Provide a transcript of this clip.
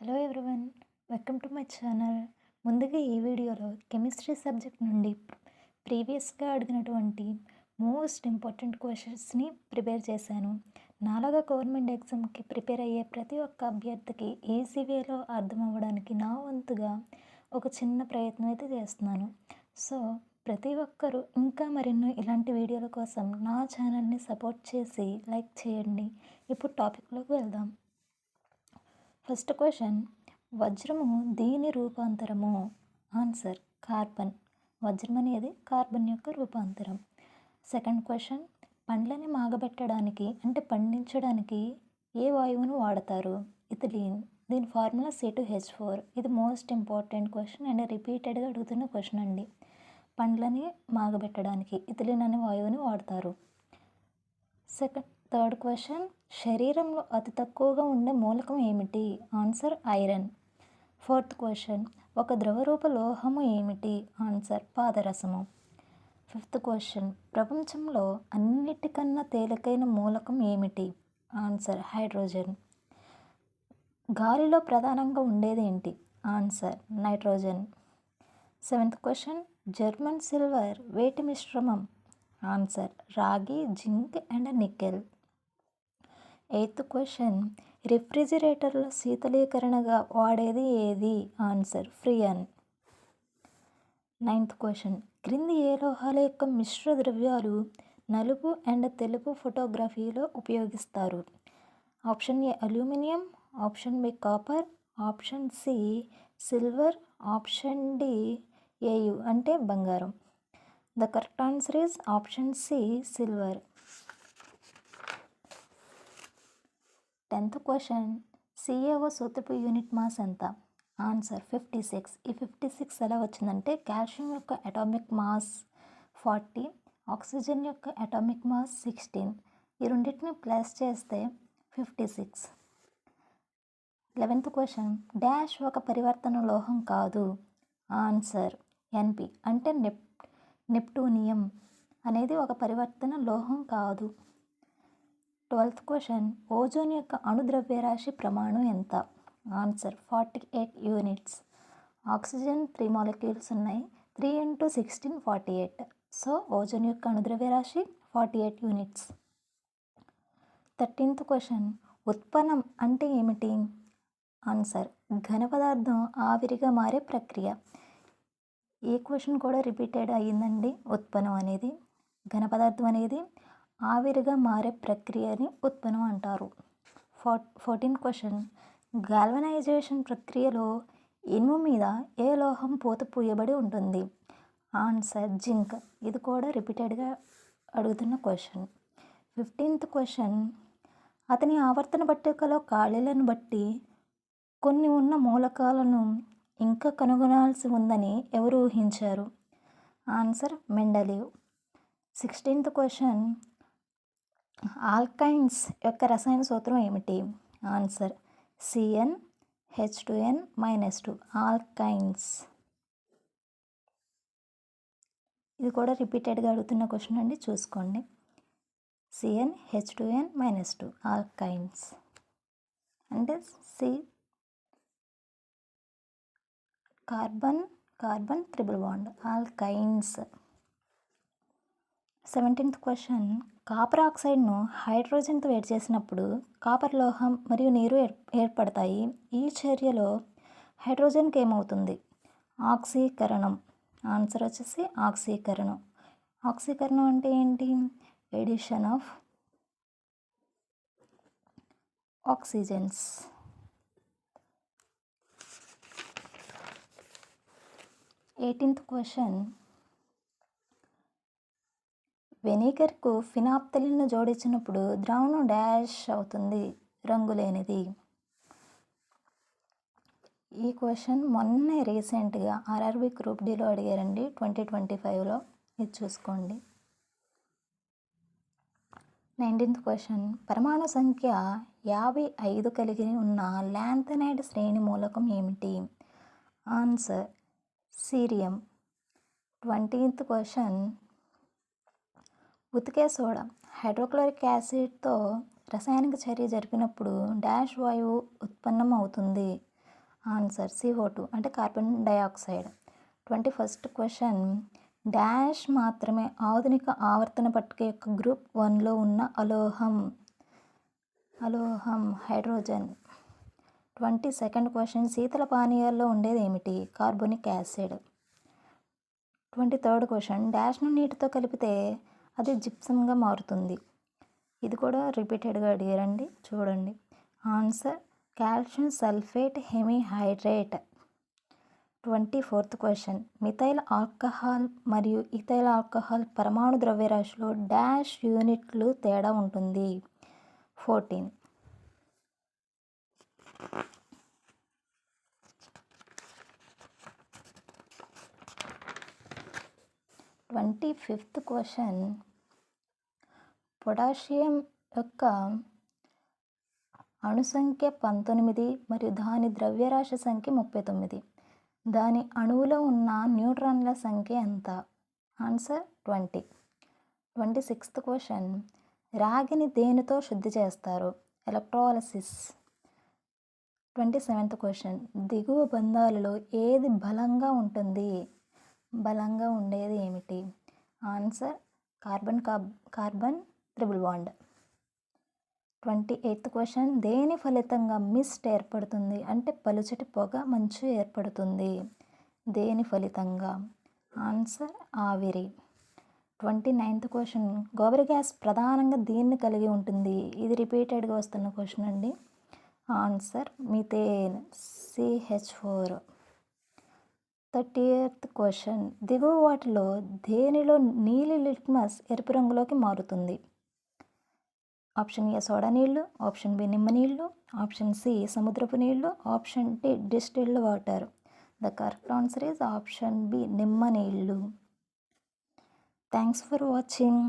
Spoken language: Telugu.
Hello everyone welcome to my channel. ముందుగా ఈ వీడియోలో కెమిస్ట్రీ సబ్జెక్ట్ నుండి ప్రీవియస్గా అడిగినటువంటి మోస్ట్ ఇంపార్టెంట్ క్వశ్చన్స్ని ప్రిపేర్ చేశాను. నాలాగా గవర్నమెంట్ ఎగ్జామ్కి ప్రిపేర్ అయ్యే ప్రతి ఒక్క అభ్యర్థికి ఈజీ వేలో అర్థం అవ్వడానికి నా వంతుగా ఒక చిన్న ప్రయత్నం అయితే చేస్తున్నాను. సో ప్రతి ఒక్కరూ ఇంకా మరెన్నో ఇలాంటి వీడియోల కోసం నా ఛానల్ని సపోర్ట్ చేసి లైక్ చేయండి. ఇప్పుడు టాపిక్లోకి వెళ్దాం. ఫస్ట్ క్వశ్చన్ వజ్రము దీని రూపాంతరము? Answer carbon. వజ్రం అనేది కార్బన్ యొక్క రూపాంతరం. సెకండ్ క్వశ్చన్ పండ్లని మాగబెట్టడానికి అంటే పండించడానికి ఏ వాయువును వాడతారు? ఇథిలీన్. దీని formula C two H four ఇది మోస్ట్ ఇంపార్టెంట్ క్వశ్చన్ అండ్ రిపీటెడ్గా అడుగుతున్న క్వశ్చన్ అండి. పండ్లని మాగబెట్టడానికి ఇథిలీన్ అనే వాయువుని వాడతారు. సెకండ్ థర్డ్ క్వశ్చన్ శరీరంలో అతి తక్కువగా ఉండే మూలకం ఏమిటి? Answer iron. ఫోర్త్ క్వశ్చన్ ఒక ద్రవరూప లోహము ఏమిటి? ఆన్సర్ పాదరసము. ఫిఫ్త్ క్వశ్చన్ ప్రపంచంలో అన్నిటికన్నా తేలికైన మూలకం ఏమిటి? Answer hydrogen. గాలిలో ప్రధానంగా ఉండేది ఏంటి? Answer nitrogen. Seventh question German silver వేటి మిశ్రమం? ఆన్సర్ రాగి zinc and nickel. Eighth question రిఫ్రిజిరేటర్లో శీతలీకరణగా వాడేది ఏది? Answer Freon. నైన్త్ క్వశ్చన్ క్రింది ఏ లోహాల యొక్క మిశ్ర ద్రవ్యాలు నలుపు అండ్ తెలుపు ఫోటోగ్రఫీలో ఉపయోగిస్తారు? Option A aluminium option B copper option C silver option D AU అంటే బంగారం. The correct answer is option C silver. Tenth question CAO Sutrapu unit mass ఎంత? Answer fifty six. ఈ ఫిఫ్టీ సిక్స్ ఎలా వచ్చిందంటే కాల్షియం యొక్క అటామిక్ మాస్ ఫార్టీ ఆక్సిజన్ యొక్క అటామిక్ మాస్ సిక్స్టీన్ ఈ రెండింటిని ప్లస్ చేస్తే fifty six. Eleventh question dash ఒక పరివర్తన లోహం కాదు. ఆన్సర్ ఎన్పి అంటే నెప్ నెప్టూనియం అనేది ఒక పరివర్తన లోహం కాదు. ట్వెల్త్ క్వశ్చన్ ఓజోన్ యొక్క అణుద్రవ్యరాశి ప్రమాణం ఎంత? Answer forty eight units oxygen three molecules ఉన్నాయి. Three into sixteen forty eight so ozone యొక్క అణుద్రవ్యరాశి forty eight units thirteenth question ఉత్పన్నం అంటే ఏమిటి? ఆన్సర్ ఘన పదార్థం ఆవిరిగా మారే ప్రక్రియ. ఈ క్వశ్చన్ కూడా రిపీటెడ్ అయ్యిందండి. ఉత్పన్నం అనేది. ఘన పదార్థం అనేది ఆవిరిగా మారే ప్రక్రియని ఉత్పన్నం అంటారు. Four fourteen question. గాల్వనైజేషన్ ప్రక్రియలో ఇనుము మీద ఏ లోహం పూత పూయబడి ఉంటుంది? Answer zinc. ఇది కూడా రిపీటెడ్గా అడుగుతున్న క్వశ్చన్. Fifteenth question. అతని ఆవర్తన పట్టికలో ఖాళీలను బట్టి కొన్ని ఉన్న మూలకాలను ఇంకా కనుగొనాల్సి ఉందని ఎవరు ఊహించారు? ఆన్సర్ మెండలివ్. Sixteenth question. ఆల్కైన్స్ యొక్క రసాయన సూత్రం ఏమిటి? Answer CN H two N minus two alkynes. ఇది కూడా రిపీటెడ్గా అడుగుతున్న క్వశ్చన్ అండి చూసుకోండి. CN H two N minus two alkynes. అంటే C carbon carbon triple bond alkynes. Seventeenth question copper ఆక్సైడ్ను హైడ్రోజన్తో వేడి చేసినప్పుడు కాపర్ లోహం మరియు నీరు ఏర్ ఏర్పడతాయి. ఈ చర్యలో హైడ్రోజన్కి ఏమవుతుంది? ఆక్సీకరణం. ఆన్సర్ వచ్చేసి ఆక్సీకరణం. ఆక్సీకరణం అంటే ఏంటి? Addition of oxygens eighteenth question వెనిగర్కు ఫినాప్తలిన్ను జోడించినప్పుడు ద్రావణం డాష్ అవుతుంది రంగు లేనిది ఈ క్వశ్చన్ మొన్నే రీసెంట్గా ఆర్ఆర్బి గ్రూప్ డీలో అడిగారండి. ట్వంటీ ట్వంటీ ఫైవ్లో ఇది చూసుకోండి. Nineteenth question. పరమాణు సంఖ్య యాభై ఐదు కలిగి ఉన్న ల్యాంథనైడ్ శ్రేణి మూలకం ఏమిటి? Answer cerium. Twentieth question. ఉతికే soda hydrochloric యాసిడ్తో రసాయనిక చర్య జరిపినప్పుడు డాష్ వాయువు ఉత్పన్నం అవుతుంది ఆన్సర్ సిఓ టూ అంటే carbon dioxide. Twenty first question. Dash మాత్రమే ఆధునిక ఆవర్తన పట్టిక యొక్క గ్రూప్ వన్లో ఉన్న అలోహం అలోహం హైడ్రోజన్. Twenty second question. శీతల పానీయాల్లో ఉండేది ఏమిటి? Carbonic acid. Twenty third question. డాష్ను నీటితో కలిపితే అది జిప్సమ్గా మారుతుంది. ఇది కూడా రిపీటెడ్గా అడిగారండి. చూడండి. Answer calcium sulphate hemihydrate. Twenty fourth question. Methyl alcohol మరియు ఇథైల్ ఆల్కహాల్ పరమాణు ద్రవ్యరాశిలో డాష్ యూనిట్లు తేడా ఉంటుంది. Fourteen. Twenty fifth question. Potassium యొక్క అణుసంఖ్య పంతొమ్మిది మరియు దాని ద్రవ్యరాశి సంఖ్య ముప్పై తొమ్మిది. దాని అణువులో ఉన్న న్యూట్రాన్ల సంఖ్య ఎంత? Answer twenty. Twenty sixth question. రాగిని దేనితో శుద్ధి చేస్తారు? ఎలక్ట్రాలసిస్. Twenty seventh question. దిగువ బంధాలలో ఏది బలంగా ఉంటుంది? బలంగా ఉండేది ఏమిటి? Answer carbon cab carbon triple bond. Twenty eighth question దేని ఫలితంగా మిస్ట్ ఏర్పడుతుంది? అంటే పలుచటి పొగ మంచు ఏర్పడుతుంది. దేని ఫలితంగా? ఆన్సర్ ఆవిరి. Twenty ninth question gobar gas ప్రధానంగా దీన్ని కలిగి ఉంటుంది. ఇది రిపీటెడ్గా వస్తున్న క్వశ్చన్ అండి. Answer methane CH four. Thirty eighth question. దిగువ వాటిలో దేనిలో నీలి లిట్మస్ ఎరుపు రంగులోకి మారుతుంది? ఆప్షన్ ఏ సోడా నీళ్ళు ఆప్షన్ బి నిమ్మ నీళ్ళు ఆప్షన్ సి సముద్రపు నీళ్ళు option D distilled water. The correct answer is option B నిమ్మ నీళ్ళు థ్యాంక్స్ ఫర్ వాచింగ్.